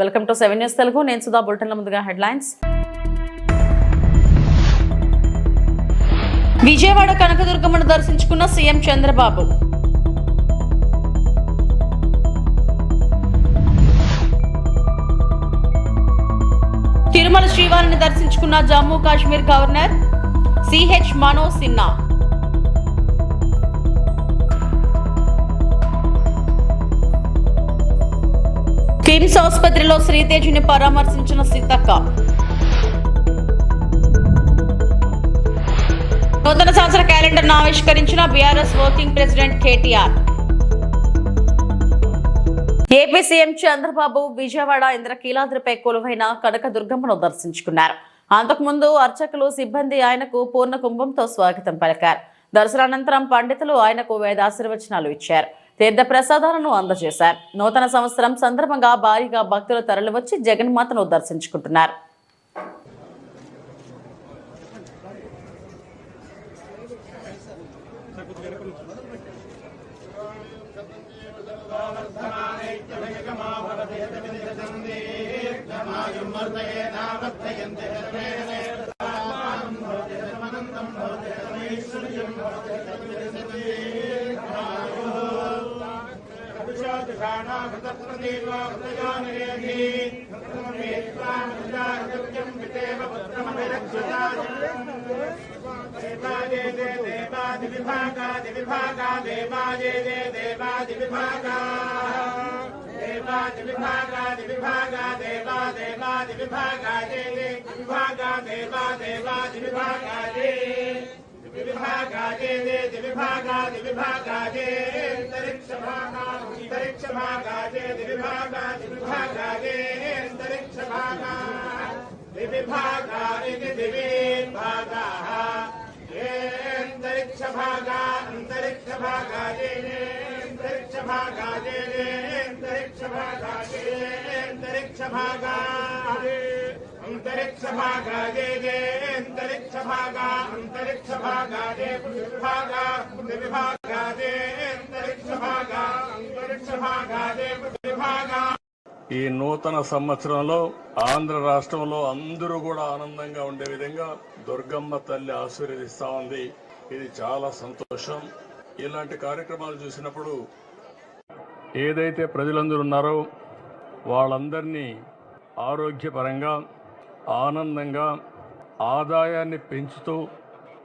Welcome to seven news Telugu. నేను సుధా బులెటిన్ల ముందుగా headlines. Vijayawada కనకదుర్గమ్మను దర్శించుకున్న సీఎం చంద్రబాబు. తిరుమల శ్రీవారిని దర్శించుకున్న Jammu Kashmir governor CH Manoj Sinha. KIMS ఆసుపత్రిలో శ్రీతేజుని పరామర్శించిన సీతక్క నూతన సంవత్సర క్యాలెండర్ను ఆవిష్కరించిన BRS working president KTR. AP CM Chandrababu Vijayawada ఇంద్రకీలాద్రిపై కొలువైన కనకదుర్గమ్మను దర్శించుకున్నారు. అంతకుముందు అర్చకులు సిబ్బంది ఆయనకు పూర్ణ కుంభంతో స్వాగతం పలికారు. దర్శనానంతరం పండితులు ఆయనకు వేదాశీర్వచనాలు ఇచ్చారు. తీర్థ ప్రసాదాలను అందజేశారు. నూతన సంవత్సరం సందర్భంగా భారీగా భక్తులు తరలివచ్చి జగన్మాతను దర్శించుకుంటున్నారు. దేవాదివిభాగా देवादिविभागा देवाजे दे देवादिविभागा देवादिविभागादिविभागा देवा देवादिविभागा जे विभागा देवा देवादिविभागा जे दिविभागाजे दिविभागा दिविभागाजे अन्तरिक्षभागान्तरिक्षभागाजे दिविभागा। दिविभागाजे अन्तरिक्षभागा दिविभागा इति दिवेद्भागाः अंतरिक्ष भागा अंतरिक्ष भागा जे अंतरिक्ष भागा जे अंतरिक्ष भागा जे अंतरिक्ष भागा अंतरिक्ष भागा जे जे अंतरिक्ष भागा अंतरिक्ष भागा जे भागा विभागा जे अंतरिक्ष भागा अंतरिक्ष भागा जे विभागा ఈ నూతన సంవత్సరంలో ఆంధ్ర రాష్ట్రంలో అందరూ కూడా ఆనందంగా ఉండే విధంగా దుర్గమ్మ తల్లి ఆశీర్వదిస్తా ఉంది ఇది చాలా సంతోషం ఇలాంటి కార్యక్రమాలు చూసినప్పుడు ఏదైతే ప్రజలందరూ ఉన్నారో వాళ్ళందరినీ ఆరోగ్యపరంగా ఆనందంగా ఆదాయాన్ని పెంచుతూ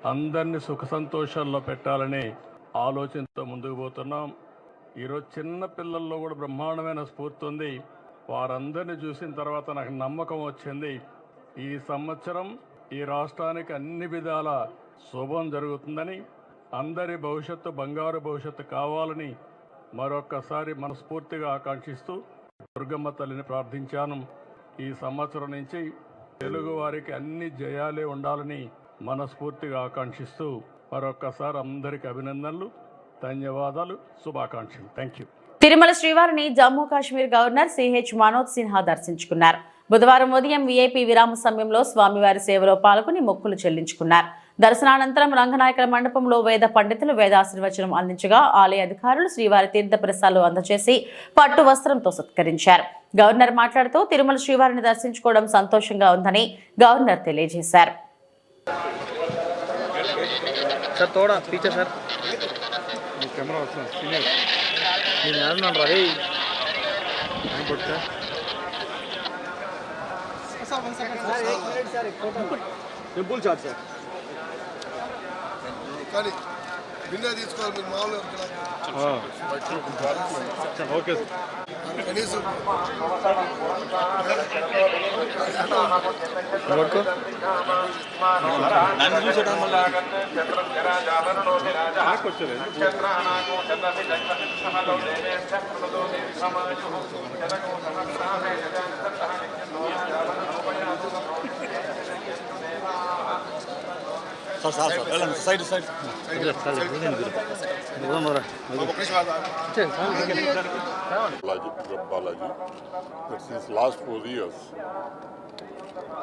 అందరినీ సుఖ సంతోషాల్లో పెట్టాలనే ఆలోచనతో ముందుకు పోతున్నాం. ఈరోజు చిన్న పిల్లల్లో కూడా బ్రహ్మాండమైన స్ఫూర్తి ఉంది. వారందరిని చూసిన తర్వాత నాకు నమ్మకం వచ్చింది. ఈ సంవత్సరం ఈ రాష్ట్రానికి అన్ని విధాల శుభం జరుగుతుందని అందరి భవిష్యత్తు బంగారు భవిష్యత్తు కావాలని మరొక్కసారి మనస్ఫూర్తిగా ఆకాంక్షిస్తూ దుర్గమ్మ తల్లిని ప్రార్థించాను. ఈ సంవత్సరం నుంచి తెలుగు వారికి అన్ని జయాలే ఉండాలని మనస్ఫూర్తిగా ఆకాంక్షిస్తూ మరొక్కసారి అందరికి అభినందనలు ధన్యవాదాలు శుభాకాంక్షలు. థ్యాంక్ యూ తిరుమల శ్రీవారిని జమ్మూ కాశ్మీర్ గవర్నర్ సిహెచ్ మనోజ్ సిన్హా దర్శించుకున్నారు. బుధవారం ఉదయం విఐపి విరామ సమయంలో స్వామివారి సేవలో పాల్గొని మొక్కులు చెల్లించుకున్నారు. దర్శనానంతరం రంగనాయకుల మండపంలో వేద పండితులు వేదాశీర్వచనం అందించగా ఆలయ అధికారులు శ్రీవారి తీర్థ ప్రసాదాలు అందజేసి పట్టు వస్త్రంతో సత్కరించారు. గవర్నర్ మాట్లాడుతూ తిరుమల శ్రీవారిని దర్శించుకోవడం సంతోషంగా ఉందని గవర్నర్ తెలియజేశారు. Temple charge sir. కానీ బిందె తీసుకోవాలి మీరు మామూలుగా ఓకే సార్ కనీసం పట్టుకో sir since last four years,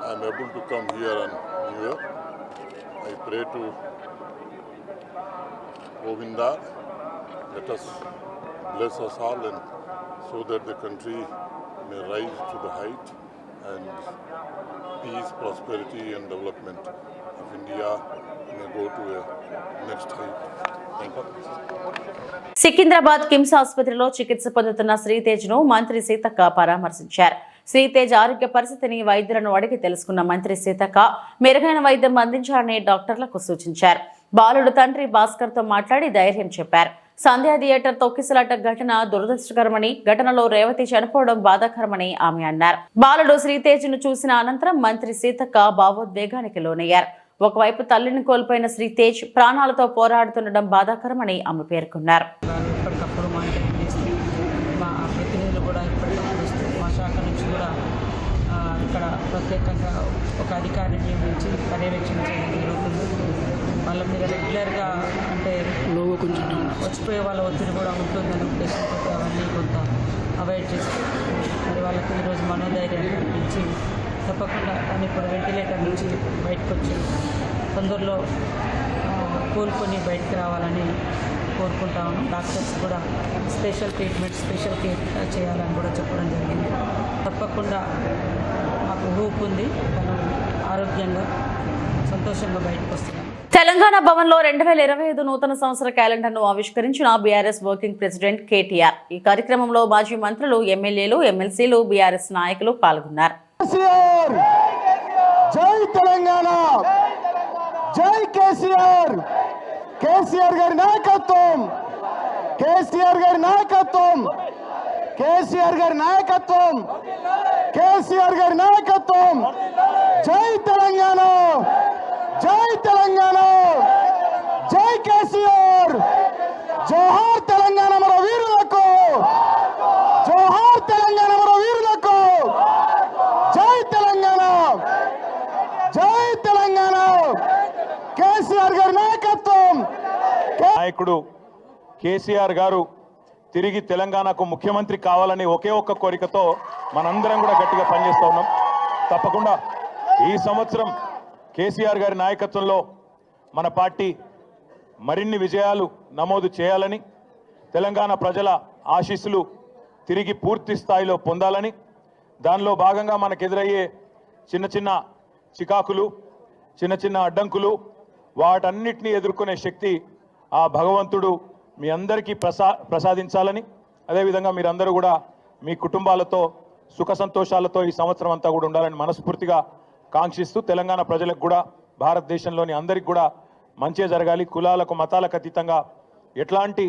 I'm able to come here and here. I pray to Govinda, let us bless us all and so that the country may rise to the height. And peace, prosperity, and development of India may go to a next height. Thank you. Secunderabad KIMS ఆసుపత్రిలో చికిత్స పొందుతున్న శ్రీతేజ్ను మంత్రి సీతక్క పరామర్శించారు శ్రీతేజ్ ఆరోగ్య పరిస్థితిని వైద్యులను అడిగి తెలుసుకున్న మంత్రి సీతక్క మెరుగైన వైద్యం అందించాలని డాక్టర్లకు సూచించారు బాలుడు తండ్రి భాస్కర్తో మాట్లాడి ధైర్యం చెప్పారు సంధ్యా థియేటర్ తొక్కిసలాట ఘటన దురదృష్టకరమని ఘటనలో రేవతి చనిపోవడం బాధాకరమని ఆమె అన్నారు. బాలుడు శ్రీతేజ్ను చూసిన అనంతరం మంత్రి సీతక్క భావోద్వేగానికి లోనయ్యారు. ఒకవైపు తల్లిని కోల్పోయిన శ్రీతేజ్ ప్రాణాలతో పోరాడుతుండడం బాధాకరమని ఆమె పేర్కొన్నారు. ఇక్కడ ప్రత్యేకంగా ఒక అధికారిని నియమించి పర్యవేక్షణ చేయడం వాళ్ళ మీద రెగ్యులర్గా అంటే వచ్చిపోయే వాళ్ళ ఒత్తిడి కూడా ఉంటుందనే ఉద్దేశంతో అవన్నీ కొంత అవాయిడ్ చేస్తూ మరి వాళ్ళకి ఈరోజు మనోధైర్యం కల్పించి తప్పకుండా తను ఇప్పుడు వెంటిలేటర్ నుంచి బయటకు వచ్చి తొందరలో కోలుకొని బయటకు రావాలని కోరుకుంటా ఉన్నాం. డాక్టర్స్ కూడా స్పెషల్ ట్రీట్మెంట్ స్పెషల్ కేర్ చేయాలని కూడా చెప్పడం జరిగింది. తప్పకుండా మాకు హోప్ ఉంది. తను ఆరోగ్యంగా సంతోషంగా బయటకు వస్తున్నాం. తెలంగాణ భవన్లో రెండు వేల ఇరవై ఐదు నూతన సంవత్సర క్యాలెండర్ను ఆవిష్కరించిన బీఆర్ఎస్ వర్కింగ్ ప్రెసిడెంట్ కేటీఆర్. ఈ కార్యక్రమంలో మాజీ మంత్రులు ఎమ్మెల్యేలు ఎమ్మెల్సీలు బీఆర్ఎస్ నాయకులు పాల్గొన్నారు. కేసీఆర్! జై తెలంగాణ! జై కేసీఆర్! కేసీఆర్ గారి నాయకత్వం! కేసీఆర్ గారి నాయకత్వం! కేసీఆర్ గారి నాయకత్వం! కేసీఆర్ గారి నాయకత్వం! జై తెలంగాణ! జై తెలంగాణ! జై కేసీఆర్! జోహార్ తెలంగాణ మన వీరులకు! జోహార్ తెలంగాణ మన వీరులకు! జై తెలంగాణ! జై తెలంగాణ! కేసీఆర్ గారి నాయకత్వం! నాయకుడు కేసీఆర్ గారు తిరిగి తెలంగాణకు ముఖ్యమంత్రి కావాలని ఒకే ఒక్క కోరికతో మనందరం కూడా గట్టిగా పనిచేస్తూ ఉన్నాం. తప్పకుండా ఈ సంవత్సరం కేసీఆర్ గారి నాయకత్వంలో మన పార్టీ మరిన్ని విజయాలు నమోదు చేయాలని తెలంగాణ ప్రజల ఆశీస్సులు తిరిగి పూర్తి స్థాయిలో పొందాలని దానిలో భాగంగా మనకు ఎదురయ్యే చిన్న చిన్న చికాకులు చిన్న చిన్న అడ్డంకులు వాటన్నిటిని ఎదుర్కొనే శక్తి ఆ భగవంతుడు మీ అందరికీ ప్రసా ప్రసాదించాలని అదేవిధంగా మీరందరూ కూడా మీ కుటుంబాలతో సుఖ సంతోషాలతో ఈ సంవత్సరం అంతా కూడా ఉండాలని మనస్ఫూర్తిగా కాంక్షిస్తూ తెలంగాణ ప్రజలకు కూడా భారతదేశంలోని అందరికి కూడా మంచిగా జరగాలి. కులాలకు మతాలకు అతీతంగా ఎట్లాంటి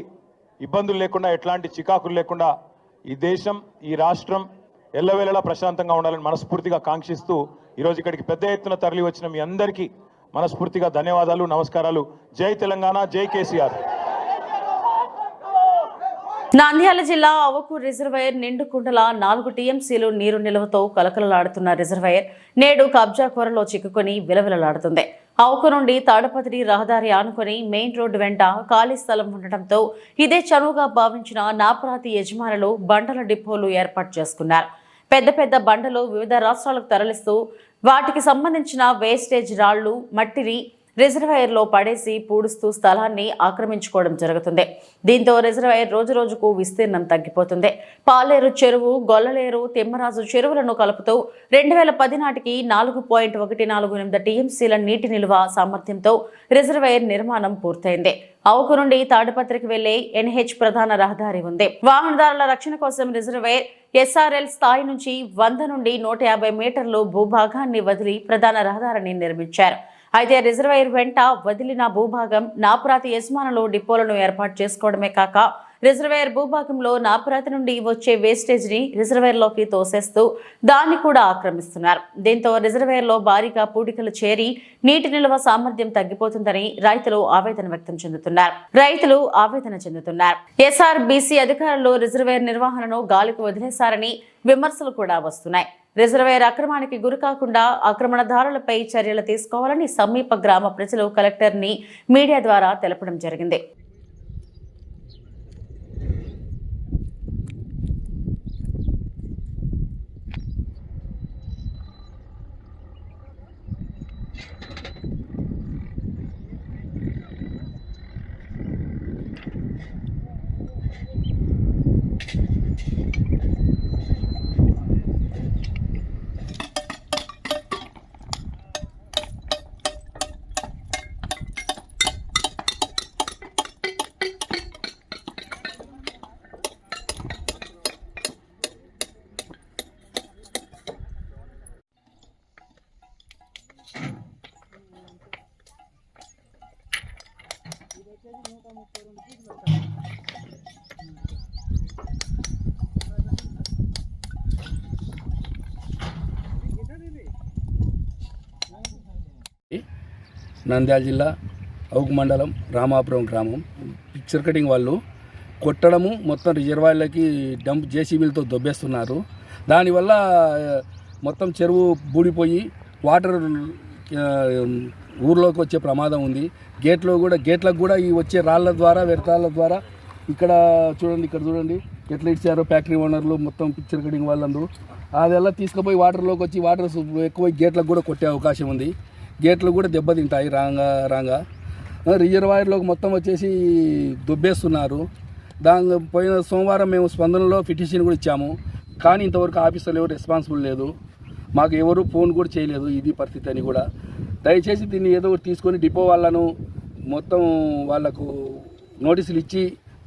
ఇబ్బందులు లేకుండా ఎట్లాంటి చికాకులు లేకుండా ఈ దేశం ఈ రాష్ట్రం ఎల్లవేళలా ప్రశాంతంగా ఉండాలని మనస్ఫూర్తిగా కాంక్షిస్తూ ఈరోజు ఇక్కడికి పెద్ద ఎత్తున తరలి వచ్చిన మీ అందరికీ మనస్ఫూర్తిగా ధన్యవాదాలు నమస్కారాలు. జై తెలంగాణ జై కేసీఆర్. నాంద్యాల జిల్లా అవకు రిజర్వాయర్ నిండు కుండల నాలుగు టీఎంసీలు నీరు నిల్వతో కలకలలాడుతున్న రిజర్వాయర్ నేడు కబ్జా కూరలో చిక్కుకొని విలవిలలాడుతుంది. అవకు నుండి తాడపతిరి రహదారి ఆనుకొని మెయిన్ రోడ్డు వెంట ఖాళీ స్థలం ఉండటంతో ఇదే చనువుగా భావించిన నాపరాతి యజమానులు బండల డిపోలు ఏర్పాటు చేసుకున్నారు. పెద్ద పెద్ద బండలు వివిధ రాష్ట్రాలకు తరలిస్తూ వాటికి సంబంధించిన వేస్టేజ్ రాళ్ళు మట్టిని రిజర్వాయర్లో పడేసి పూడుస్తూ స్థలాన్ని ఆక్రమించుకోవడం జరుగుతుంది. దీంతో రిజర్వాయర్ రోజు రోజుకు విస్తీర్ణం తగ్గిపోతుంది. పాలేరు చెరువు గొల్లలేరు తిమ్మరాజు చెరువులను కలుపుతూ రెండు వేల పది నాటికి నాలుగు పాయింట్ ఒకటి నాలుగు ఎనిమిది టీఎంసీల నీటి నిల్వ సామర్థ్యంతో రిజర్వాయర్ నిర్మాణం పూర్తయింది. అవుకు నుండి తాడుపత్రికి వెళ్ళే ఎన్హెచ్ ప్రధాన రహదారి ఉంది. వాహనదారుల రక్షణ కోసం రిజర్వేర్ ఎస్ఆర్ఎల్ స్థాయి నుంచి వంద నుండి నూట యాభై మీటర్లు భూభాగాన్ని వదిలి ప్రధాన రహదారిని నిర్మించారు. అయితే రిజర్వాయర్ వెంట వదిలిన భూభాగం నాపురాతి యజమానులు డిపోలను ఏర్పాటు చేసుకోవడమే కాక రిజర్వేయర్ భూభాగంలో నాపురాతి నుండి వచ్చే వేస్టేజ్ని ని తోసేస్తూ దాన్ని కూడా ఆక్రమిస్తున్నారు. దీంతో రిజర్వేయర్లో భారీగా పూడికలు చేరి నీటి నిల్వ సామర్థ్యం తగ్గిపోతుందని రైతులు ఆవేదన వ్యక్తం చెందుతున్నారు. రైతులు ఆవేదన చెందుతున్నారు. ఎస్ఆర్బీసీ అధికారులు రిజర్వేయర్ నిర్వహణను గాలికి వదిలేశారని విమర్శలు కూడా వస్తున్నాయి. రిజర్వేర్ అక్రమానికి గురికాకుండా ఆక్రమణదారులపై చర్యలు తీసుకోవాలని సమీప గ్రామ ప్రజలు కలెక్టర్ని మీడియా ద్వారా తెలపడం జరిగింది. నంద్యాల జిల్లా అవుకు మండలం రామాపురం గ్రామం. పిక్చర్ కటింగ్ వాళ్ళు కొట్టడము మొత్తం రిజర్వాయర్లకి డంప్ జేసీబీలతో దొబ్బేస్తున్నారు. దానివల్ల మొత్తం చెరువు బూడిపోయి వాటర్ ఊర్లోకి వచ్చే ప్రమాదం ఉంది. గేట్లో కూడా గేట్లకు కూడా ఈ వచ్చే రాళ్ళ ద్వారా వ్యర్థాల ద్వారా ఇక్కడ చూడండి ఇక్కడ చూడండి ఎట్లా ఇచ్చారో ఫ్యాక్టరీ ఓనర్లు మొత్తం పిక్చర్ కటింగ్ వాళ్ళందరూ. అదెల్లా తీసుకుపోయి వాటర్లోకి వచ్చి వాటర్ ఎక్కువ గేట్లకు కూడా కొట్టే అవకాశం ఉంది. గేట్లు కూడా దెబ్బతింటాయి రాంగా రాంగా. రిజర్వాయర్లోకి మొత్తం వచ్చేసి దుబ్బేస్తున్నారు. దాని పోయిన సోమవారం మేము స్పందనలో పిటిషన్ కూడా ఇచ్చాము. కానీ ఇంతవరకు ఆఫీసర్లు ఎవరు రెస్పాన్సిబుల్ లేదు. మాకు ఎవరు ఫోన్ కూడా చేయలేదు ఇది పరిస్థితి అని కూడా. దయచేసి దీన్ని ఏదో ఒకటి తీసుకొని డిపో వాళ్ళను మొత్తం వాళ్ళకు నోటీసులు ఇచ్చి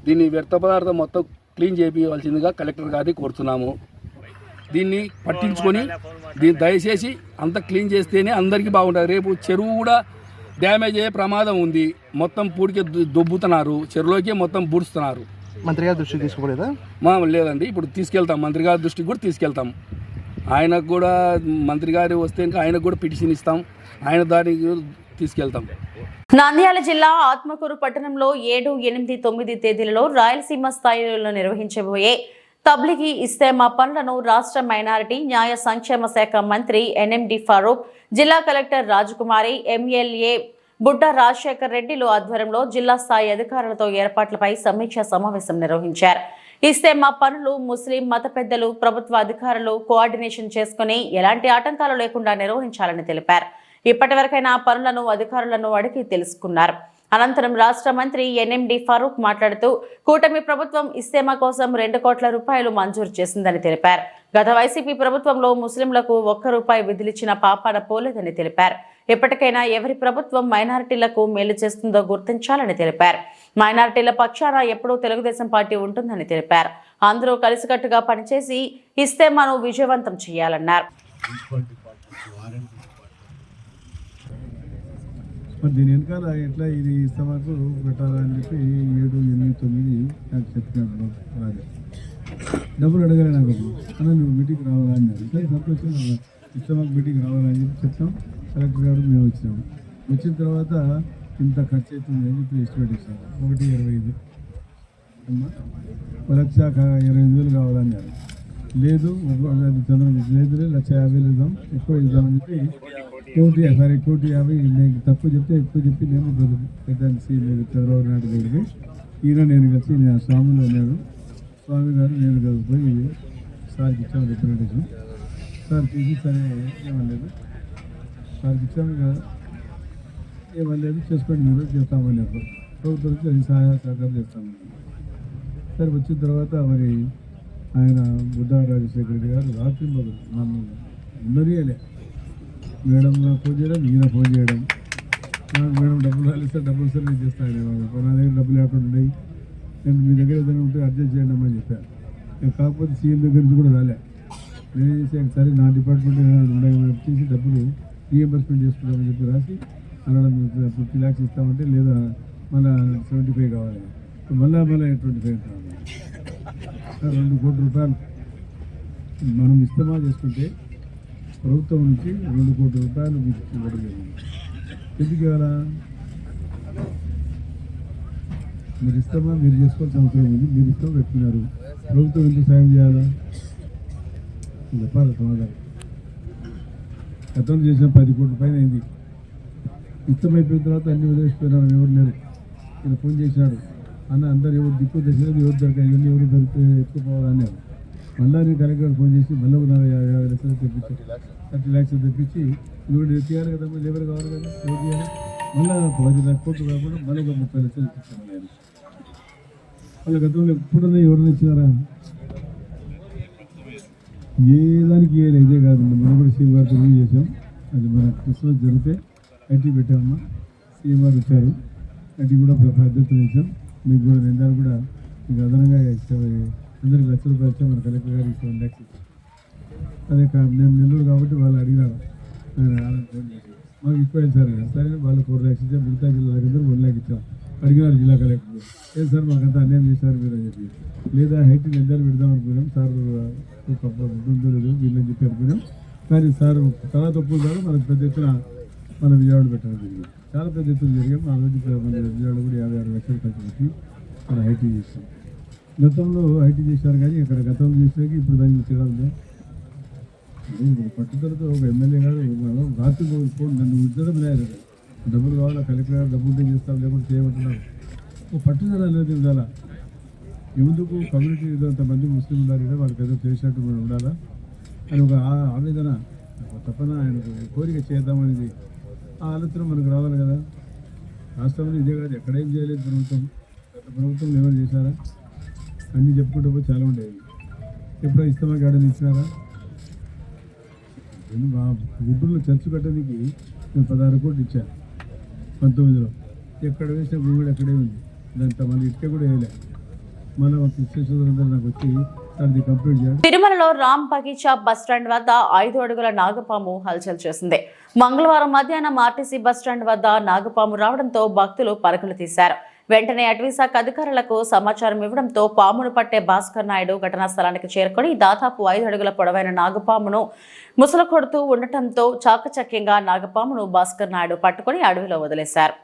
దీన్ని వ్యర్థ పదార్థం మొత్తం క్లీన్ చేయించవలసిందిగా కలెక్టర్ గారిని కోరుతున్నాము. దీన్ని పట్టించుకొని దీన్ని దయచేసి అంత క్లీన్ చేస్తేనే అందరికీ బాగుంటుంది. రేపు చెరువు కూడా డ్యామేజ్ అయ్యే ప్రమాదం ఉంది. మొత్తం పూడికి దు- దొబ్బుతున్నారు. చెరువులోకి మొత్తం బూడుస్తున్నారు. మంత్రి గారి దృష్టికి తీసుకోలేదా మా లేదండి. ఇప్పుడు తీసుకెళ్తాం. మంత్రి గారి దృష్టికి కూడా తీసుకెళ్తాం. ఆయనకు కూడా మంత్రి గారు వస్తే ఇంకా ఆయనకు కూడా పిటిషన్ ఇస్తాం. ఆయన దానికి తీసుకెళ్తాం. నంద్యాల జిల్లా ఆత్మకూరు పట్టణంలో ఏడు ఎనిమిది తొమ్మిది తేదీలలో రాయలసీమ స్థాయిలో నిర్వహించబోయే తబ్లిగీ ఇస్తేమా పనులను రాష్ట్ర మైనారిటీ న్యాయ సంక్షేమ శాఖ మంత్రి ఎన్ఎండి ఫారూక్ జిల్లా కలెక్టర్ రాజకుమారి ఎంఎల్ఏ బుడ్డ రాజశేఖర్ రెడ్డిలు ఆధ్వర్యంలో జిల్లా స్థాయి అధికారులతో ఏర్పాట్లపై సమీక్ష సమావేశం నిర్వహించారు. ఇస్తే మా పనులు ముస్లిం మత పెద్దలు ప్రభుత్వ అధికారులు కోఆర్డినేషన్ చేసుకుని ఎలాంటి ఆటంకాలు లేకుండా నిర్వహించాలని తెలిపారు. ఇప్పటి వరకైనా పనులను అధికారులను అడిగి తెలుసుకున్నారు. అనంతరం రాష్ట్ర మంత్రి ఎన్ఎండి ఫరూక్ మాట్లాడుతూ కూటమి ప్రభుత్వం ఇస్తేమా కోసం రెండు కోట్ల రూపాయలు మంజూరు చేసిందని తెలిపారు. గత వైసీపీ ప్రభుత్వంలో ముస్లింలకు ఒక్క రూపాయి విధులిచ్చిన పాపాన పోలేదని తెలిపారు. ఎప్పటికైనా ఎవరి ప్రభుత్వం మైనారిటీలకు మేలు చేస్తుందో గుర్తించాలని తెలిపారు. మైనారిటీల పక్షాన ఎప్పుడూ తెలుగుదేశం పార్టీ ఉంటుందని తెలిపారు. అందరూ కలిసికట్టుగా పనిచేసి ఇస్తేమాను విజయవంతం చేయాలన్నారు. మరి దీని వెనకాల ఎట్లా ఇది ఇస్తామాకు పెట్టాలని చెప్పి ఏడు ఎనిమిది తొమ్మిది నాకు చెప్పినాడు రాజు. డబ్బులు అడగాలి నాకు అప్పుడు. అన్న నువ్వు మీటింగ్ రావాలా అన్నారు. సరే సపోజ్ ఇస్తామాకు మీటింగ్ రావాలని చెప్పి చెప్తాం. కలెక్టర్ గారు మేము వచ్చినాము వచ్చిన తర్వాత ఇంత ఖర్చు అవుతుంది అని చెప్పి ఎస్టిమేట్ ఇస్తాను ఒకటి ఇరవై ఐదు. ఒక లక్ష ఇరవై ఐదు వేలు కావాలన్నారు. లేదు ఒక- అది లేదు లక్ష యాభై వేలు ఇద్దాం. ఎక్కువ ఇద్దామని చెప్పి కోటి సారీ కోటి యాభై నేను తక్కువ చెప్తే ఎక్కువ చెప్పి నేను పెద్ద మీరు చంద్రబాబు నాయుడు గారికి ఈయన నేను కలిసి నేను ఆ స్వామిలో ఉన్నాను స్వామి గారు నేను కలిసి పోయి సార్కి ఇచ్చాము రిప్రజెంటేషన్ సార్ తీసి సరే ఏమనలేదు. సార్కి ఇచ్చాము కదా ఏమనలేదు చేసుకోండి మీరు చేస్తామన్నారు ప్రభుత్వం నుంచి అది సహాయ సహకారం చేస్తామన్నారు సరే వచ్చిన తర్వాత మరి ఆయన బుద్ధా రాజశేఖర రెడ్డి గారు రాత్రి మొదలు నన్ను ఉన్నరియలే మేడం నాకు ఫోన్ చేయడం ఈయన ఫోన్ చేయడం. నాకు మేడం డబ్బులు రాలిస్తే డబ్బులు సరే నేను చేస్తాను నా దగ్గర డబ్బులు లేకుండా ఉన్నాయి. నేను మీ దగ్గర ఏదైనా ఉంటే అడ్జస్ట్ చేయండి అని చెప్పాను నేను కాకపోతే సీఎం దగ్గర నుంచి కూడా రాలే. నేను చేసే సరే నా డిపార్ట్మెంట్ ఉన్నాయి చేసి డబ్బులు రీఎంబర్స్మెంట్ చేసుకుంటామని చెప్పి రాసి అనడం ఫిఫ్టీ ల్యాక్స్ ఇస్తామంటే లేదా మళ్ళీ సెవెంటీ ఫైవ్ కావాలి. మళ్ళీ మళ్ళీ ట్వంటీ ఫైవ్ కావాలి. సార్ రెండు కోట్ల రూపాయలు మనం ఇస్తమా చేసుకుంటే ప్రభుత్వం నుంచి రెండు కోట్ల రూపాయలు ఇవ్వడం జరిగింది ఎందుకు ఇవ్వాలా మీరు ఇస్తామా మీరు చేసుకోవాల్సిన అవసరం ఉంది. మీరు ఇష్టం పెట్టుకున్నారు. ప్రభుత్వం ఎందుకు సాయం చేయాలా? చెప్పాలి సమాధానం? గతంలో చేసిన పది కోట్ల పైన అయింది. ఇష్టమైపోయిన తర్వాత అన్ని వదిలేసిపోయినారు. ఎవరు లేరు. ఈయన ఫోన్ చేసినాడు అన్న అందరు ఎవరు దిక్కు దశలేదు ఎవరు దొరకాయి ఇవన్నీ ఎవరు దొరికి ఎత్తుకుపోవాలన్నారు మళ్ళీ నేను కలెక్టర్ ఫోన్ చేసి మళ్ళీ నలభై యాభై లక్షలు తెప్పించి థర్టీ ల్యాక్స్ తెప్పించి నువ్వు తీయాలి కదా లేబర్ కావాలి కదా ఎవరు చేయాలి మళ్ళీ పది లక్ష కోట్లు కాకుండా మళ్ళీ ఒక ముప్పై లక్షలు ఇప్పించాను నేను. వాళ్ళ గతంలో ఎప్పుడన్నా ఎవరైనా ఇచ్చినారా? ఏ దానికి ఏ ఇదే కాదు మనం కూడా సీఎం గారితో రివ్యూ చేసాం అది మన క్రిస్మస్ జరిగితే ఐటీ పెట్టామమ్మా. సీఎం గారు వచ్చారు. ఐటీ కూడా పద్ధతులు ఇచ్చాం మీకు కూడా రెండు కూడా మీకు అదనంగా ఇచ్చే- అందరికి లక్ష రూపాయలు ఇచ్చాం మన కలెక్టర్ గారికి సెవెన్ ల్యాక్స్ ఇచ్చాం అదే కా- నేను నెల్లూరు కాబట్టి వాళ్ళు అడిగినారు. నేను మాకు ఎక్కువ సార్ సరే వాళ్ళు ఫోర్ ల్యాక్స్ ఇచ్చాం మిగతా జిల్లా వన్ ల్యాక్ ఇచ్చాం. అడిగినారు జిల్లా కలెక్టర్ ఏం సార్ మాకంతా అన్యాయం చేశారు మీరు అని చెప్పి. లేదా హైట్ నిందాలు పెడదాం అనుకున్నాం. సార్ ఒక లేదు వీళ్ళని చెప్పి అనుకున్నాం. కానీ సార్ తర్వాత ఒప్పుకుంటారు మనకు పెద్ద ఎత్తున మన విజయవాడ పెట్టడం జరిగింది. చాలా పెద్ద ఎత్తున జరిగాం ఆ రోజు మన విజయవాడ కూడా యాభై ఆరు లక్షలు ఖర్చు పెట్టి మన హైటీ చేస్తాం గతంలో హైటీ చేశారు కానీ ఇక్కడ గతంలో చేసాక ఇప్పుడు దానికి తేడా ఉందా? పట్టుదలతో ఒక ఎమ్మెల్యే గారు రాత్రి ఫోన్ నన్ను ఉద్యోగం లేదు. డబ్బులు కావాలా కలెక్టర్ గారు డబ్బులు ఉంటే చేస్తాం లేకుంటే చేయమంటున్నారు. ఒక పట్టుదల అనేది ఉండాలా? ఎందుకు కమ్యూనిటీ ఇంతమంది ముస్లిం ఉన్నారు కదా వాళ్ళకి ఏదో తెలిసినట్టు మనం ఉండాలా? అని ఒక ఆవేదన తప్పన తపన ఆయనకు కోరిక చేద్దామనేది ఆ ఆలోచన మనకు రావాలి కదా. రాష్ట్రంలో ఇదే కాదు ఎక్కడేం చేయలేదు ప్రభుత్వం. గత ప్రభుత్వం ఏమైనా చేశారా? అన్నీ చెప్పుకుంటూ చాలా ఉండేవి ఎప్పుడో ఇస్తామా గార్డెన్ ఇచ్చినారా? నేను మా గుంటూరులో చర్చ్ కట్టడానికి నేను పదహారు కోట్లు ఇచ్చాను. పంతొమ్మిదిలో. ఎక్కడ వేసిన భూమి కూడా అక్కడే ఉంది. దాంతో మళ్ళీ ఇటుక కూడా వేయలే. మళ్ళీ నాకు వచ్చి తిరుమలలో రామ్ బగీచా బస్టాండ్ వద్ద ఐదు అడుగుల నాగపాము హల్చల్ చేసింది. మంగళవారం మధ్యాహ్నం ఆర్టీసీ బస్టాండ్ వద్ద నాగపాము రావడంతో భక్తులు పరకులు తీశారు. వెంటనే అటవీశాఖ అధికారులకు సమాచారం ఇవ్వడంతో పామును పట్టే భాస్కర్ నాయుడు ఘటనా స్థలానికి చేరుకొని దాదాపు ఐదు అడుగుల పొడవైన నాగపామును ముసలు కొడుతూ ఉండటంతో చాకచక్యంగా నాగపామును భాస్కర్ నాయుడు పట్టుకొని అడవిలో వదిలేశారు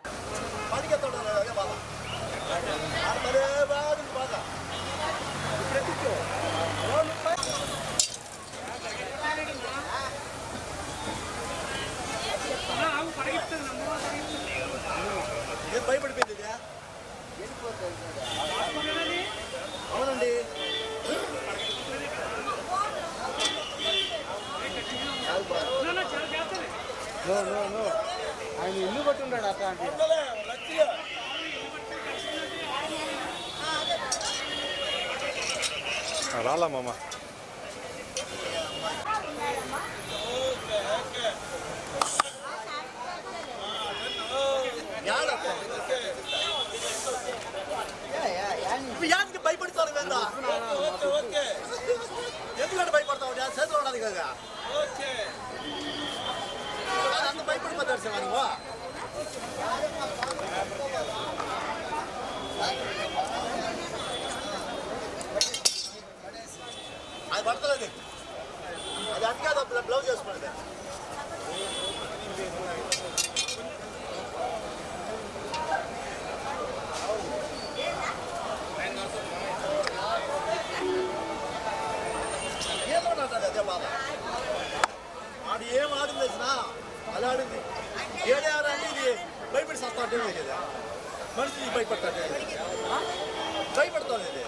రాలా మామ యానికి భయపడతారు కదా ఎందుకంటే భయపడతావు చేతిలో ఉన్నది కదా? అంత భయపడిపోతారు సార్ నువ్వు అది పడతలేదు. అది అట్కాదు బ్లౌజ్ చేసుకోండి ఏం ఆడింది తెలిసిన అది ఆడింది ఇది? భయపడి సత్తా అంటే కదా. మనిషి భయపడతాడు భయపడతాను ఇది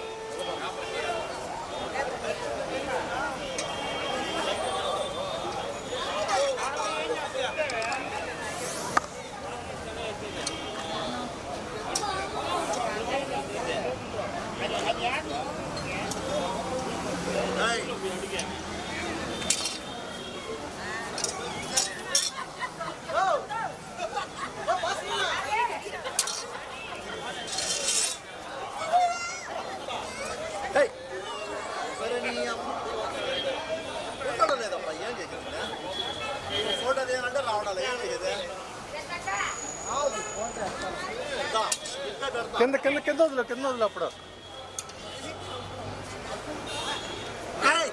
Hey! సరే నీ అమ్మ ఉండడం లేదమ్మా ఏం చేసేది ఫోటో ఏమంటే రావడాలి ఏం చేసేది దా, ఇంకా పెడతా. కింద కింద కింద వదిలే కింద వదిలే అప్పుడు ఏయ్!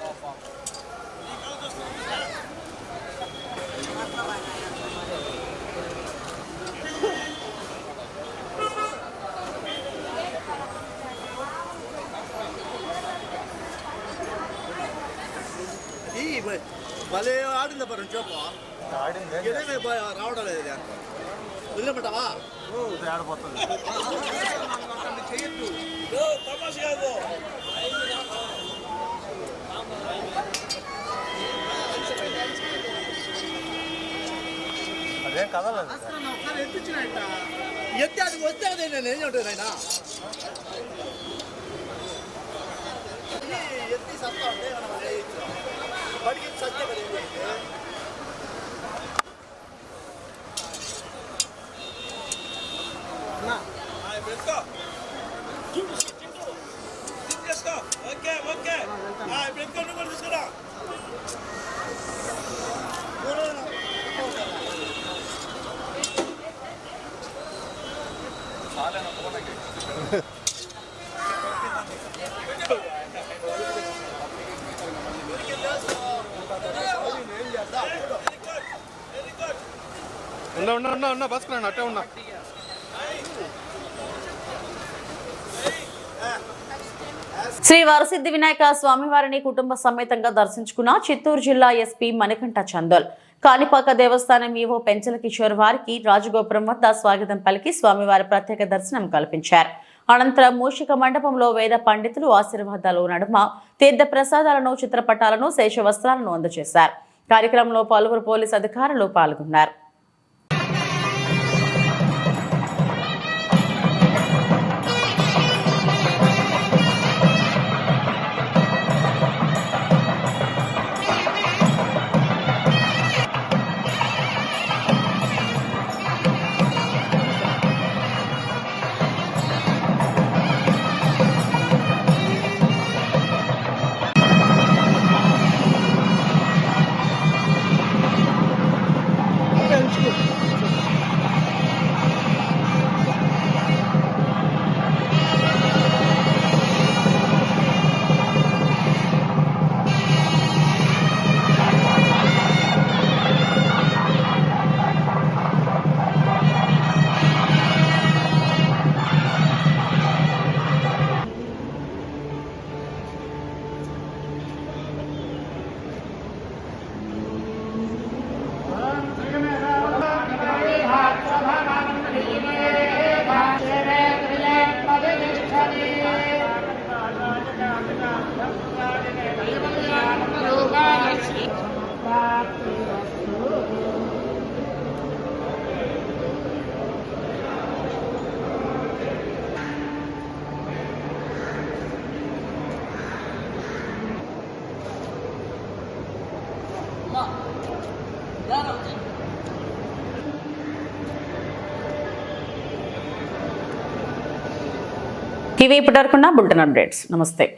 ఈ భ- భలే ఆడింది పరు చెప్పు ఆడింది రావడం లేదు ఇది. వదిలిపెట్టావా ఆడిపోతుంది అదేం కదలేదు ఎత్తి అది వస్తే అదే నేను ఏం ఉంటుంది ఆయన ఎత్తి సత్తా ఉంటే మనం ఓకే ఓకే ఇప్పుడు ఎక్కువ నువ్వు కూడా తీసుకురా ఉన్నా ఉన్నా ఉన్నా ఉన్నా భాస్కర్ అట్టే ఉన్నా శ్రీ వరసిద్ధి వినాయక స్వామివారిని కుటుంబ సమేతంగా దర్శించుకున్న చిత్తూరు జిల్లా ఎస్పీ మణికంఠ చందోల్. కాణిపాక దేవస్థానం ఈవో పెంచల కిషోర్ వారికి రాజగోపురం వద్ద స్వాగతం పలికి స్వామివారి ప్రత్యేక దర్శనం కల్పించారు. అనంతరం మూషిక మండపంలో వేద పండితులు ఆశీర్వాదాలు నడుమ తీర్థ ప్రసాదాలను చిత్రపటాలను శేషవస్త్రాలను అందజేశారు. కార్యక్రమంలో పలువురు పోలీసు అధికారులు పాల్గొన్నారు. ఇవి ఇప్పటివరకున్న బులెటిన్ అప్డేట్స్. నమస్తే.